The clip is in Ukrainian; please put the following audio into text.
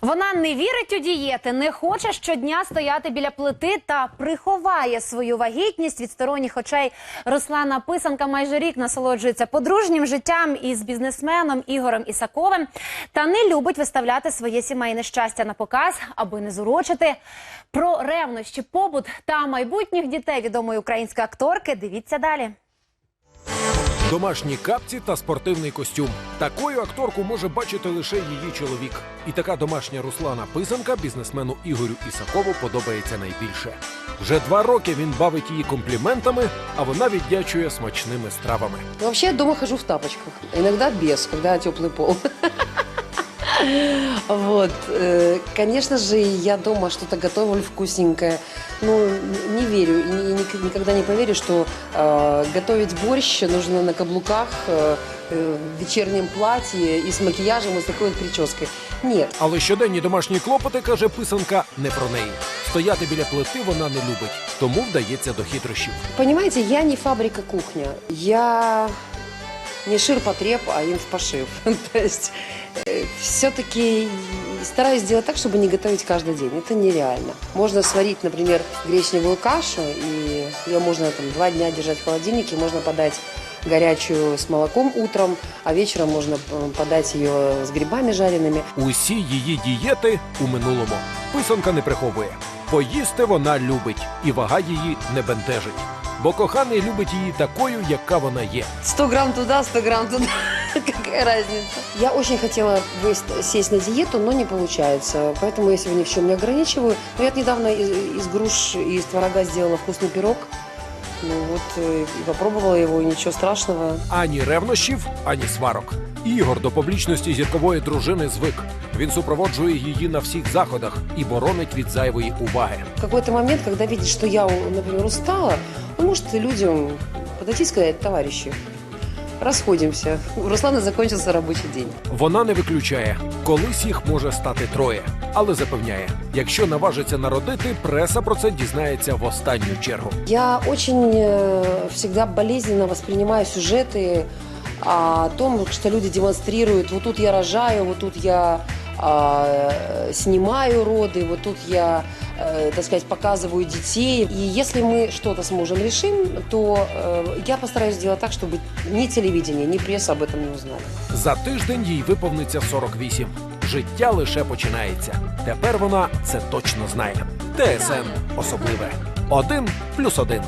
Вона не вірить у дієти, не хоче щодня стояти біля плити та приховає свою вагітність від сторонніх очей. Руслана Писанка майже рік насолоджується подружнім життям із бізнесменом Ігорем Ісаковим та не любить виставляти своє сімейне щастя на показ, аби не зурочити. Про ревнощі, побут та майбутніх дітей відомої української акторки. Дивіться далі. Домашні капці та спортивний костюм. Такою акторку може бачити лише її чоловік. І така домашня Руслана Писанка бізнесмену Ігорю Ісакову подобається найбільше. Вже два роки він бавить її компліментами, а вона віддячує смачними стравами. Взагалі я дома хожу в тапочках. Іноді без, коли теплий пол. Вот. э, Конечно же, я дома что-то готовлю вкусненькое. Ну, не верю и ни- ни- никогда не поверю, что э, готовить борщ нужно на каблуках, э, э, в вечернем платье и с макияжем, и с такой вот прической. Нет. Але щоденні домашні клопоти, каже писанка, не про неї. Стояти біля плити вона не любить, тому вдається до хитрощів. Понимаете, я не фабрика кухня. Я не ширпотреб, а инфпошив. То есть все-таки стараюсь сделать так, чтобы не готовить каждый день. Это нереально. Можно сварить, например, гречневую кашу, и ее можно там два дня держать в холодильнике, можно подать горячую с молоком утром, а вечером можно э, подать ее с грибами жареными. Усі її дієти у минулому. Писанка не приховує. Поїсти вона любить, і вага її не бентежить. Бо коханий любить її такою, яка вона є. 100 грамм туда, 100 грамм туда. Какая разница? Я очень хотела выст- сесть на диету, но не получается. Поэтому я сегодня ни в чем не ограничиваю. Но я недавно из, из груш и из творога сделала вкусный пирог. Ну вот, э, и попробовала его, и ничего страшного. Ані ревнощів, ані сварок. Ігор до публічності зіркової дружини звик. Він супроводжує її на всіх заходах і боронить від зайвої уваги. В какой-то момент, когда видит, что я, например, устала, он может людям подойти и сказать, товарищи, расходимся. У Руслана закончился рабочий день. Вона не виключає, колись їх може стати троє, але запевняє, якщо наважиться народити, преса про це дізнається в останню чергу. Я очень э, всегда болезненно воспринимаю сюжеты о том, что люди демонстрируют. Вот тут я рожаю, вот тут я а, снимаю роды, вот тут я, э, так сказать, показываю детей. И если мы что-то с мужем решим, то э, я постараюсь сделать так, чтобы ни телевидение, ни пресса об этом не узнали. За тиждень їй виповниться 48. Життя лише починається. Тепер вона це точно знає. ТСН особливе. Один плюс один.